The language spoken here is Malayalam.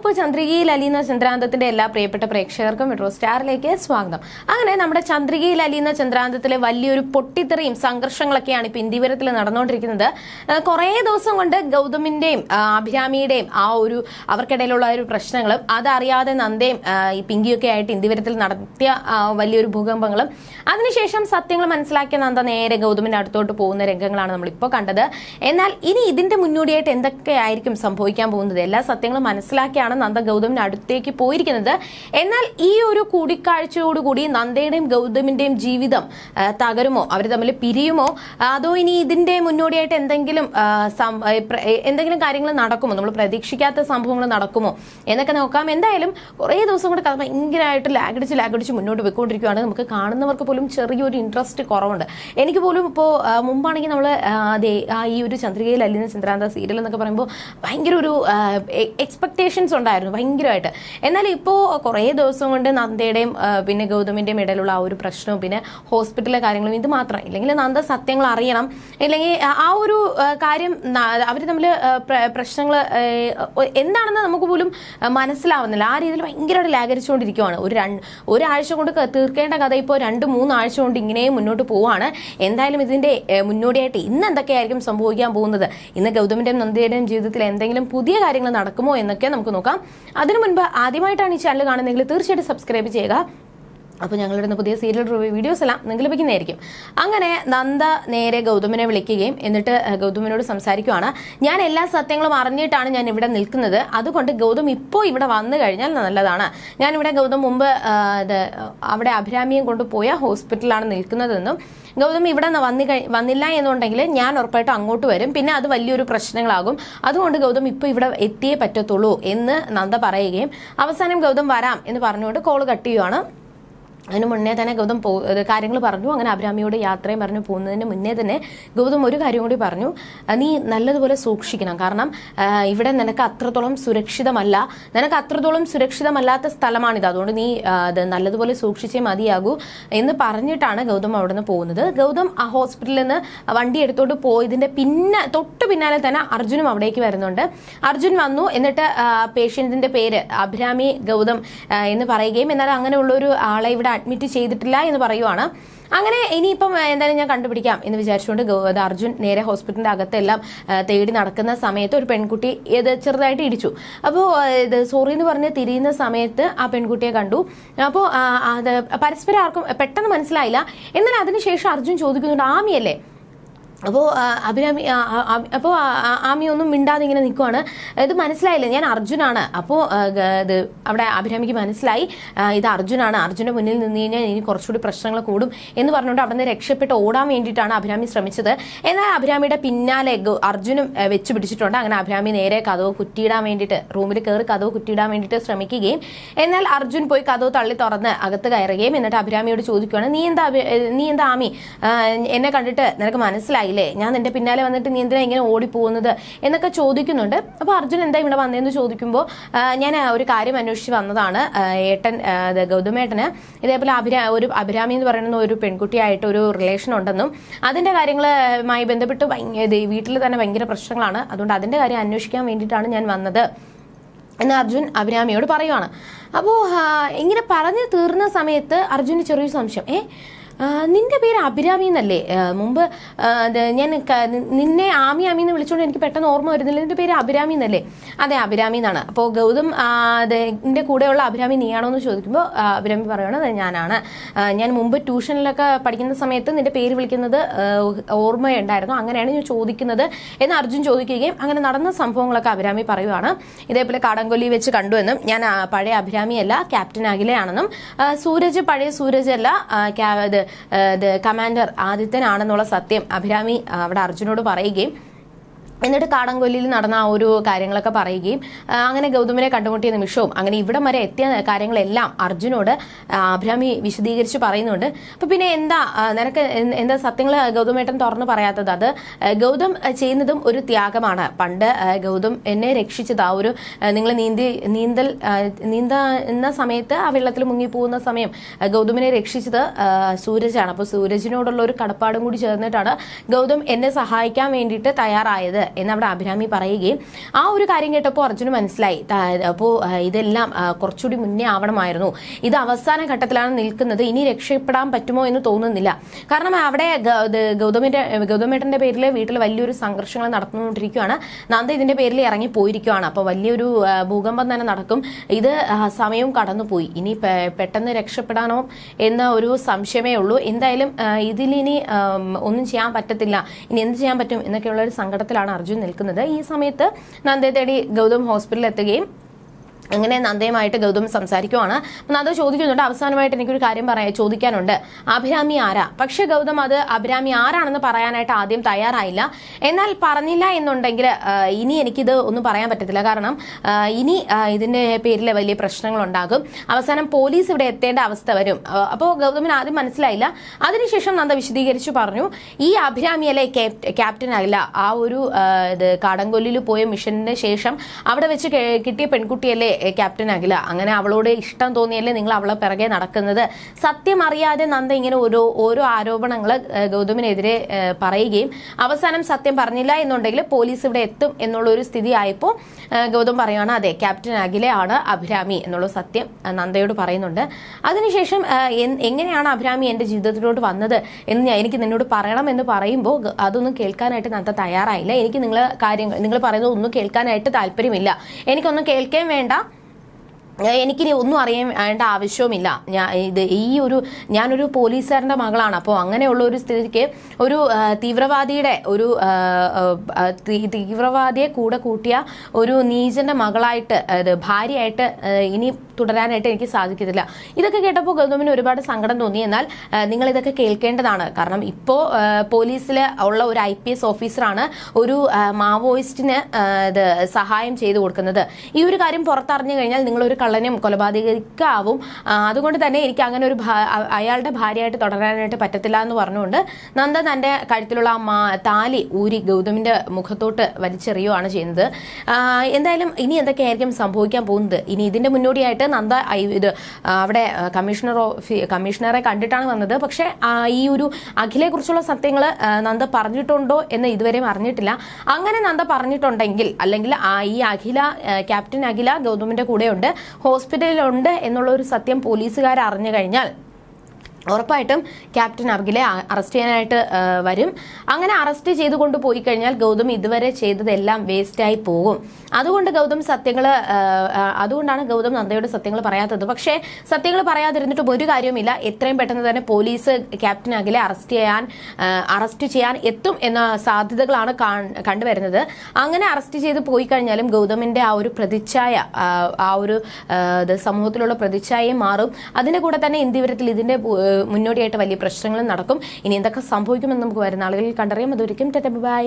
ഒപ്പ് ചന്ദ്രികയിൽ അലീന ചന്ദ്രാന്തത്തിന്റെ എല്ലാ പ്രിയപ്പെട്ട പ്രേക്ഷകർക്കും മെട്രോ സ്റ്റാറിലേക്ക് സ്വാഗതം. അങ്ങനെ നമ്മുടെ ചന്ദ്രികയിൽ അലീന ചന്ദ്രാന്തത്തിലെ വലിയൊരു പൊട്ടിത്തെറിയും സംഘർഷങ്ങളൊക്കെയാണ് ഇപ്പൊ ഇന്ത്യവരത്തിൽ നടന്നുകൊണ്ടിരിക്കുന്നത്. കുറേ ദിവസം കൊണ്ട് ഗൗതമിന്റെയും അഭിരാമിയുടെയും ആ ഒരു അവർക്കിടയിലുള്ള ഒരു പ്രശ്നങ്ങളും അതറിയാതെ നന്ദയും ഈ പിങ്കിയൊക്കെ ആയിട്ട് ഇന്ത്യവരത്തിൽ നടത്തിയ വലിയൊരു ഭൂകമ്പങ്ങളും അതിനുശേഷം സത്യങ്ങൾ മനസ്സിലാക്കിയ നന്ദ നേരെ ഗൗതമിന്റെ അടുത്തോട്ട് പോകുന്ന രംഗങ്ങളാണ് നമ്മളിപ്പോൾ കണ്ടത്. എന്നാൽ ഇനി ഇതിന്റെ മുന്നോടിയായിട്ട് എന്തൊക്കെയായിരിക്കും സംഭവിക്കാൻ പോകുന്നത്? എല്ലാ സത്യങ്ങളും മനസ്സിലാക്കിയാണ് നന്ദ ഗൗതമിന് അടുത്തേക്ക് പോയിരിക്കുന്നത്. എന്നാൽ ഈ ഒരു കൂടിക്കാഴ്ചയോടുകൂടി നന്ദയുടെയും ഗൗതമിന്റെയും ജീവിതം തകരുമോ? അവർ തമ്മിൽ പിരിയുമോ? അതോ ഇനി ഇതിന്റെ മുന്നോടിയായിട്ട് എന്തെങ്കിലും എന്തെങ്കിലും കാര്യങ്ങൾ നടക്കുമോ? നമ്മൾ പ്രതീക്ഷിക്കാത്ത സംഭവങ്ങൾ നടക്കുമോ? എന്നൊക്കെ നോക്കാം. എന്തായാലും കുറേ ദിവസം കൂടെ കഥ ഭയങ്കരമായിട്ട് ലാഗടിച്ച് ലാഗടിച്ച് മുന്നോട്ട് പോയിക്കൊണ്ടിരിക്കുകയാണ്. നമുക്ക് കാണുന്നവർക്ക് പോലും ചെറിയൊരു ഇൻട്രസ്റ്റ് കുറവുണ്ട്. എനിക്ക് പോലും ഇപ്പോൾ മുമ്പാണെങ്കിൽ നമ്മൾ ഈ ഒരു ചന്ദ്രികയിൽ അല്ലെങ്കിൽ ചന്ദ്രാന്ത സീരിയൽ എന്നൊക്കെ പറയുമ്പോൾ ഭയങ്കര ഒരു എക്സ്പെക്ടേഷൻസ് ഉണ്ടായിരുന്നു ഭയങ്കരമായിട്ട്. എന്നാൽ ഇപ്പോൾ കുറേ ദിവസം കൊണ്ട് നന്ദയുടെയും പിന്നെ ഗൗതമിന്റെയും ഇടയിലുള്ള ആ ഒരു പ്രശ്നവും പിന്നെ ഹോസ്പിറ്റലിലെ കാര്യങ്ങളും ഇത് മാത്രം. ഇല്ലെങ്കിൽ നന്ദ സത്യങ്ങൾ അറിയണം. ഇല്ലെങ്കിൽ ആ- ഒരു കാര്യം അവർ തമ്മിൽ പ്രശ്നങ്ങൾ എന്താണെന്ന് നമുക്ക് പോലും മനസ്സിലാവുന്നില്ല. ആ രീതിയിൽ ഭയങ്കരമായിട്ട് ലാഗരിച്ചുകൊണ്ടിരിക്കുവാണ് ഒരു രണ്ട് ഒരാഴ്ച കൊണ്ട് തീർക്കേണ്ട കഥ ഇപ്പോൾ രണ്ട് മൂന്നാഴ്ച കൊണ്ട് ഇങ്ങനെയും മുന്നോട്ട് പോവാണ്. എന്തായാലും ഇതിന്റെ മുന്നോടിയായിട്ട് ഇന്ന് എന്തൊക്കെയായിരിക്കും സംഭവിക്കാൻ പോകുന്നത്? ഇന്ന് ഗൗതമിന്റെയും നന്ദിയുടെയും ജീവിതത്തിൽ എന്തെങ്കിലും പുതിയ കാര്യങ്ങൾ നടക്കുമോ എന്നൊക്കെ നമുക്ക് നോക്കാം. അതിനു മുൻപ് ആദ്യമായിട്ടാണ് ഈ ചാനൽ കാണുന്നതെങ്കിൽ തീർച്ചയായിട്ടും സബ്സ്ക്രൈബ് ചെയ്യുക. അപ്പോൾ ഞങ്ങളിടുന്ന പുതിയ സീരിയൽ റിവ്യൂ വീഡിയോസ് എല്ലാം നിങ്ങൾ ലഭിക്കുന്നതായിരിക്കും. അങ്ങനെ നന്ദ നേരെ ഗൗതമിനെ വിളിക്കുകയും എന്നിട്ട് ഗൗതമനോട് സംസാരിക്കുവാണ്. ഞാൻ എല്ലാ സത്യങ്ങളും അറിഞ്ഞിട്ടാണ് ഞാൻ ഇവിടെ നിൽക്കുന്നത്. അതുകൊണ്ട് ഗൗതം ഇപ്പോൾ ഇവിടെ വന്നു കഴിഞ്ഞാൽ നല്ലതാണ്. ഞാൻ ഇവിടെ ഗൗതം മുമ്പ് ഇത് അവിടെ അഭിരാമിയും കൊണ്ടുപോയ ഹോസ്പിറ്റലാണ് നിൽക്കുന്നതെന്നും ഗൗതം ഇവിടെ വന്നി വന്നില്ല എന്നുണ്ടെങ്കിൽ ഞാൻ ഉറപ്പായിട്ടും അങ്ങോട്ട് വരും. പിന്നെ അത് വലിയൊരു പ്രശ്നങ്ങളാകും. അതുകൊണ്ട് ഗൗതം ഇപ്പോൾ ഇവിടെ എത്തിയേ പറ്റത്തുള്ളൂ എന്ന് നന്ദ പറയുകയും അവസാനം ഗൗതം വരാം എന്ന് പറഞ്ഞുകൊണ്ട് കോൾ കട്ട് ചെയ്യുവാണ്. അതിന് മുന്നേ തന്നെ ഗൗതം പോ കാര്യങ്ങൾ പറഞ്ഞു. അങ്ങനെ അഭിരാമിയോട് യാത്രയും പറഞ്ഞു. പോകുന്നതിന് മുന്നേ തന്നെ ഗൗതം ഒരു കാര്യം കൂടി പറഞ്ഞു. നീ നല്ലതുപോലെ സൂക്ഷിക്കണം. കാരണം ഇവിടെ നിനക്ക് അത്രത്തോളം സുരക്ഷിതമല്ല. നിനക്ക് അത്രത്തോളം സുരക്ഷിതമല്ലാത്ത സ്ഥലമാണിത്. അതുകൊണ്ട് നീ അത് നല്ലതുപോലെ സൂക്ഷിച്ചേ മതിയാകൂ എന്ന് പറഞ്ഞിട്ടാണ് ഗൗതം അവിടെ നിന്ന് പോകുന്നത്. ഗൗതം ആ ഹോസ്പിറ്റലിൽ നിന്ന് വണ്ടി എടുത്തോണ്ട് പോയതിന്റെ പിന്നെ തൊട്ട് പിന്നാലെ തന്നെ അർജുനും അവിടേക്ക് വരുന്നുണ്ട്. അർജുൻ വന്നു. എന്നിട്ട് പേഷ്യന്റിന്റെ പേര് അഭിരാമി ഗൗതം എന്ന് പറയുകയും എന്നാൽ അങ്ങനെയുള്ള ഒരു ആളെ ഇവിടെ അഡ്മിറ്റ് ചെയ്തിട്ടില്ല എന്ന് പറയുവാണ്. അങ്ങനെ ഇനിയിപ്പം എന്തായാലും ഞാൻ കണ്ടുപിടിക്കാം എന്ന് വിചാരിച്ചുകൊണ്ട് അർജുൻ നേരെ ഹോസ്പിറ്റലിന്റെ അകത്തെല്ലാം തേടി നടക്കുന്ന സമയത്ത് ഒരു പെൺകുട്ടി ഇത് ചെറുതായിട്ട് ഇടിച്ചു. അപ്പോൾ ഇത് സോറി എന്ന് പറഞ്ഞ് തിരിയുന്ന സമയത്ത് ആ പെൺകുട്ടിയെ കണ്ടു. അപ്പോൾ അത് പരസ്പരം ആർക്കും പെട്ടെന്ന് മനസ്സിലായില്ല. എന്നാൽ അതിനുശേഷം അർജുൻ ചോദിക്കുന്നുണ്ട് ആമിയല്ലേ? അപ്പോൾ അഭിരാമി അപ്പോൾ ആമി ഒന്നും മിണ്ടാതെ ഇങ്ങനെ നിൽക്കുവാണ് ഇത് മനസ്സിലായില്ല? ഞാൻ അർജുനാണ്. അപ്പോൾ ഇത് അവിടെ അഭിരാമിക്ക് മനസ്സിലായി. ഇത് അർജുനാണ്. അർജുന്റെ മുന്നിൽ നിന്ന് കഴിഞ്ഞാൽ ഇനി കുറച്ചുകൂടി പ്രശ്നങ്ങൾ കൂടും എന്ന് പറഞ്ഞുകൊണ്ട് അവിടെ നിന്ന് രക്ഷപ്പെട്ട് ഓടാൻ വേണ്ടിയിട്ടാണ് അഭിരാമി ശ്രമിച്ചത്. എന്നാൽ അഭിരാമിയുടെ പിന്നാലെ അർജുനും വെച്ച് പിടിച്ചിട്ടുണ്ട്. അങ്ങനെ അഭിരാമി നേരെ കഥവ് കുറ്റിയിടാൻ വേണ്ടിയിട്ട് റൂമിൽ കയറി കഥവ് കുറ്റിയിടാൻ വേണ്ടിയിട്ട് ശ്രമിക്കുകയും എന്നാൽ അർജുൻ പോയി കഥവ് തള്ളി തുറന്ന് അകത്ത് കയറുകയും എന്നിട്ട് അഭിരാമിയോട് ചോദിക്കുകയാണ് നീ എന്താ നീ എന്താ ആമി? എന്നെ കണ്ടിട്ട് നിനക്ക് മനസ്സിലായില്ലേ? ഞാൻ നിന്റെ പിന്നാലെ വന്നിട്ട് നീ എന്തിനാ ഇങ്ങനെ ഓടിപ്പോകുന്നത്? എന്നൊക്കെ ചോദിക്കുന്നുണ്ട്. അപ്പോൾ അർജുൻ എന്താ ഇവിടെ വന്നതെന്ന് ചോദിക്കുമ്പോൾ ഞാൻ ഒരു കാര്യം അന്വേഷിച്ച് വന്നതാണ്. ഏട്ടൻ ഗൗതമേട്ടന്. ഇതേപോലെ അഭിരാ ഒരു അഭിരാമി എന്ന് പറയുന്ന ഒരു പെൺകുട്ടിയായിട്ട് ഒരു റിലേഷൻ ഉണ്ടെന്നും അതിന്റെ കാര്യങ്ങളുമായി ബന്ധപ്പെട്ട് വീട്ടിൽ തന്നെ ഭയങ്കര പ്രശ്നങ്ങളാണ്. അതുകൊണ്ട് അതിന്റെ കാര്യം അന്വേഷിക്കാൻ വേണ്ടിയിട്ടാണ് ഞാൻ വന്നത്. എന്ന് അർജുൻ അഭിരാമിയോട് പറയുവാണ്. അപ്പോൾ ഇങ്ങനെ പറഞ്ഞു തീർന്ന സമയത്ത് അർജുന് ചെറിയൊരു സംശയം. ഏ നിന്റെ പേര് അഭിരാമി എന്നല്ലേ? മുമ്പ് ഞാൻ നിന്നെ ആമി ആമി എന്ന് വിളിച്ചുകൊണ്ട് എനിക്ക് പെട്ടെന്ന് ഓർമ്മ വരുന്നില്ല. നിന്റെ പേര് അഭിരാമി എന്നല്ലേ? അതെ അഭിരാമി എന്നാണ്. അപ്പോൾ ഗൗതം എന്റെ കൂടെയുള്ള അഭിരാമി നീയാണോ എന്ന് ചോദിക്കുമ്പോൾ അഭിരാമി പറയുകയാണ് "അതെ, ഞാനാണ്. ഞാൻ മുമ്പ് ട്യൂഷനിലൊക്കെ പഠിക്കുന്ന സമയത്ത് നിന്റെ പേര് വിളിക്കുന്നത് ഓർമ്മയുണ്ടായിരുന്നു. അങ്ങനെയാണ് ഞാൻ ചോദിക്കുന്നത് എന്ന് അർജുൻ ചോദിക്കുകയും അങ്ങനെ നടന്ന സംഭവങ്ങളൊക്കെ അഭിരാമി പറയുവാണ്. ഇതേപോലെ കാടംകൊല്ലി വെച്ച് കണ്ടുവെന്നും ഞാൻ ആ, പഴയ അഭിരാമിയല്ല ക്യാപ്റ്റൻ അഖിലയാണെന്നും. സൂരജ് പഴയ സൂരജ് അല്ല കമാൻഡർ ആദിത്യനാണെന്നുള്ള സത്യം അഭിരാമി അവിടെ അർജുനോട് പറയുകയും എന്നിട്ട് കാടംകൊല്ലിയിൽ നടന്ന ആ ഒരു കാര്യങ്ങളൊക്കെ പറയുകയും അങ്ങനെ ഗൗതമിനെ കണ്ടുമുട്ടിയ നിമിഷവും അങ്ങനെ ഇവിടം വരെ എത്തിയ കാര്യങ്ങളെല്ലാം അർജുനോട് അഭിരാമി വിശദീകരിച്ച് പറയുന്നുണ്ട്. അപ്പൊ പിന്നെ എന്താ നിനക്ക് എന്താ സത്യങ്ങൾ ഗൗതമേട്ടൻ തുറന്നു പറയാത്തത്? അത് ഗൗതം ചെയ്യുന്നതും ഒരു ത്യാഗമാണ്. പണ്ട് ഗൗതം എന്നെ രക്ഷിച്ചത്. ആ ഒരു നിങ്ങൾ നീന്തി നീന്തൽ നീന്തുന്ന സമയത്ത് ആ വെള്ളത്തിൽ മുങ്ങിപ്പോകുന്ന സമയം ഗൗതമിനെ രക്ഷിച്ചത് സൂരജാണ്. അപ്പോൾ സൂരജിനോടുള്ള ഒരു കടപ്പാടും കൂടി ചേർന്നിട്ടാണ് ഗൗതം എന്നെ സഹായിക്കാൻ വേണ്ടിയിട്ട് തയ്യാറായത്. എന്ന് അവിടെ അഭിരാമി പറയുകയും ആ ഒരു കാര്യം കേട്ടപ്പോൾ അർജുന് മനസ്സിലായി. അപ്പോൾ ഇതെല്ലാം കുറച്ചുകൂടി മുന്നേ ആവണമായിരുന്നു. ഇത് അവസാന ഘട്ടത്തിലാണ് നിൽക്കുന്നത്. ഇനി രക്ഷപ്പെടാൻ പറ്റുമോ എന്ന് തോന്നുന്നില്ല. കാരണം അവിടെ ഗൗതമന്റെ ഗൗതമേട്ടന്റെ പേരിൽ വീട്ടിൽ വലിയൊരു സംഘർഷങ്ങൾ നടന്നുകൊണ്ടിരിക്കുകയാണ്. നന്ദ ഇതിന്റെ പേരിൽ ഇറങ്ങി പോയിരിക്കുകയാണ്. അപ്പോൾ വലിയൊരു ഭൂകമ്പം തന്നെ നടക്കും. ഇത് സമയവും കടന്നുപോയി. ഇനി പെട്ടെന്ന് രക്ഷപ്പെടാനോ എന്ന ഒരു സംശയമേ ഉള്ളൂ. എന്തായാലും ഇതിലിനി ഒന്നും ചെയ്യാൻ പറ്റത്തില്ല. ഇനി എന്ത് ചെയ്യാൻ പറ്റും എന്നൊക്കെയുള്ള ഒരു സങ്കടത്തിലാണ് അർജുൻ നിൽക്കുന്നത്. ഈ സമയത്ത് നന്ദയെ തേടി ഗൗതം ഹോസ്പിറ്റലിൽ എത്തുകയും അങ്ങനെ നന്ദയുമായിട്ട് ഗൗതം സംസാരിക്കുവാണ്. നന്ദ ചോദിക്കുന്നുണ്ട്. അവസാനമായിട്ട് എനിക്കൊരു കാര്യം പറയാം ചോദിക്കാനുണ്ട്. അഭിരാമി ആരാ? പക്ഷേ ഗൗതം അത് അഭിരാമി ആരാണെന്ന് പറയാനായിട്ട് ആദ്യം തയ്യാറായില്ല. എന്നാൽ പറഞ്ഞില്ല എന്നുണ്ടെങ്കിൽ ഇനി എനിക്കിത് ഒന്നും പറയാൻ പറ്റത്തില്ല. കാരണം ഇനി ഇതിന്റെ പേരിൽ വലിയ പ്രശ്നങ്ങൾ ഉണ്ടാകും അവസാനം പോലീസ് ഇവിടെ എത്തേണ്ട അവസ്ഥ വരും. അപ്പോൾ ഗൗതമിന് ആദ്യം മനസ്സിലായില്ല. അതിനുശേഷം നന്ദ വിശദീകരിച്ചു പറഞ്ഞു ഈ അഭിരാമിയല്ലേ അല്ലെ ക്യാപ്റ്റൻ അല്ല ആ ഒരു ഇത് കാടങ്കൊല്ലിൽ പോയ മിഷനിന് ശേഷം അവിടെ വെച്ച് കിട്ടിയ പെൺകുട്ടിയല്ലേ ക്യാപ്റ്റൻ അഖില അങ്ങനെ അവളോട് ഇഷ്ടം തോന്നിയല്ലേ നിങ്ങൾ അവളെ പിറകെ നടക്കുന്നത്? സത്യം അറിയാതെ നന്ദ ഇങ്ങനെ ഓരോ ഓരോ ആരോപണങ്ങൾ ഗൗതമിനെതിരെ പറയുകയും അവസാനം സത്യം പറഞ്ഞില്ല എന്നുണ്ടെങ്കിൽ പോലീസ് ഇവിടെ എത്തും എന്നുള്ള ഒരു സ്ഥിതി ആയപ്പോൾ ഗൗതം പറയുകയാണ് അതെ ക്യാപ്റ്റൻ അഖിലയാണ് അഭിരാമി എന്നുള്ള സത്യം നന്ദയോട് പറയുന്നുണ്ട്. അതിനുശേഷം എങ്ങനെയാണ് അഭിരാമി എന്റെ ജീവിതത്തിലോട്ട് വന്നത് എന്ന് ഞാൻ- എനിക്ക് നിന്നോട് പറയണം എന്ന് പറയുമ്പോൾ അതൊന്നും കേൾക്കാനായിട്ട് നന്ദ തയ്യാറായില്ല. എനിക്ക് നിങ്ങൾ കാര്യങ്ങൾ നിങ്ങൾ പറയുന്നത് ഒന്നും കേൾക്കാനായിട്ട് താല്പര്യമില്ല. എനിക്കൊന്നും കേൾക്കുകയും വേണ്ട. എനിക്കിനി ഒന്നും അറിയേണ്ട ആവശ്യവുമില്ല. ഞാൻ ഇത് ഈ ഒരു ഞാനൊരു പോലീസുകാരന്റെ മകളാണ്. അപ്പോൾ അങ്ങനെയുള്ള ഒരു സ്ഥിതിക്ക് ഒരു തീവ്രവാദിയുടെ ഒരു തീവ്രവാദിയെ കൂടെ കൂട്ടിയ ഒരു നീജന്റെ മകളായിട്ട് ഭാര്യയായിട്ട് ഇനി തുടരാനായിട്ട് എനിക്ക് സാധിക്കത്തില്ല. ഇതൊക്കെ കേട്ടപ്പോൾ ഗൗതമിന് ഒരുപാട് സങ്കടം തോന്നി. എന്നാൽ നിങ്ങൾ ഇതൊക്കെ കേൾക്കേണ്ടതാണ്. കാരണം ഇപ്പോൾ പോലീസിൽ ഉള്ള ഒരു ഐ പി എസ് ഓഫീസറാണ് ഒരു മാവോയിസ്റ്റിന് സഹായം ചെയ്തു കൊടുക്കുന്നത്. ഈ ഒരു കാര്യം പുറത്തറിഞ്ഞു കഴിഞ്ഞാൽ നിങ്ങളൊരു കള്ളനും കൊലപാതകക്കാവും. അതുകൊണ്ട് തന്നെ എനിക്ക് അങ്ങനെ ഒരു അയാളുടെ ഭാര്യയായിട്ട് തുടരാനായിട്ട് പറ്റത്തില്ല എന്ന് പറഞ്ഞുകൊണ്ട് നന്ദ തന്റെ കഴുത്തിലുള്ള ആ താലി ഊരി ഗൗതമിന്റെ മുഖത്തോട്ട് വലിച്ചെറിയുകയാണ് ചെയ്യുന്നത്. എന്തായാലും ഇനി എന്തൊക്കെയായിരിക്കും സംഭവിക്കാൻ പോകുന്നത്? ഇനി ഇതിന്റെ മുന്നോടിയായിട്ട് നന്ദ ഇത് അവിടെ കമ്മീഷണർ കമ്മീഷണറെ കണ്ടിട്ടാണ് വന്നത്. പക്ഷേ ഈ ഒരു അഖിലെ കുറിച്ചുള്ള സത്യങ്ങൾ നന്ദ പറഞ്ഞിട്ടുണ്ടോ എന്ന് ഇതുവരെയും അറിഞ്ഞിട്ടില്ല. അങ്ങനെ നന്ദ പറഞ്ഞിട്ടുണ്ടെങ്കിൽ അല്ലെങ്കിൽ ഈ അഖില ക്യാപ്റ്റൻ അഖില ഗൗതമിന്റെ കൂടെയുണ്ട്. ഹോസ്പിറ്റലിലുണ്ട് എന്നുള്ള ഒരു സത്യം പോലീസുകാർ അറിഞ്ഞു കഴിഞ്ഞാൽ ഉറപ്പായിട്ടും ക്യാപ്റ്റൻ അർഗിലെ അറസ്റ്റ് ചെയ്യാനായിട്ട് വരും. അങ്ങനെ അറസ്റ്റ് ചെയ്ത് കൊണ്ട് പോയി കഴിഞ്ഞാൽ ഗൗതം ഇതുവരെ ചെയ്തതെല്ലാം വേസ്റ്റായി പോകും. അതുകൊണ്ട് ഗൗതം സത്യങ്ങൾ അതുകൊണ്ടാണ് ഗൗതം നന്ദയോട് സത്യങ്ങൾ പറയാത്തത്. പക്ഷേ സത്യങ്ങൾ പറയാതിരുന്നിട്ടും ഒരു കാര്യവുമില്ല. എത്രയും പെട്ടെന്ന് തന്നെ പോലീസ് ക്യാപ്റ്റൻ അഖിലെ അറസ്റ്റ് ചെയ്യാൻ അറസ്റ്റ് ചെയ്യാൻ എത്തും എന്ന സാധ്യതകളാണ് കണ്ടുവരുന്നത്. അങ്ങനെ അറസ്റ്റ് ചെയ്ത് പോയി കഴിഞ്ഞാലും ഗൗതമിന്റെ ആ ഒരു പ്രതിച്ഛായ ആ, ഒരു സമൂഹത്തിലുള്ള പ്രതിച്ഛായയും മാറും. അതിന്റെ കൂടെ തന്നെ ഇന്ത്യവരത്തിൽ ഇതിന്റെ മുന്നോടിയായിട്ട് വലിയ പ്രശ്നങ്ങളും നടക്കും. ഇനി എന്തൊക്കെ സംഭവിക്കുമെന്ന് നമുക്ക് വരുന്ന ആളുകളിൽ കണ്ടറിയാം. അതൊരിക്കും ബൈ.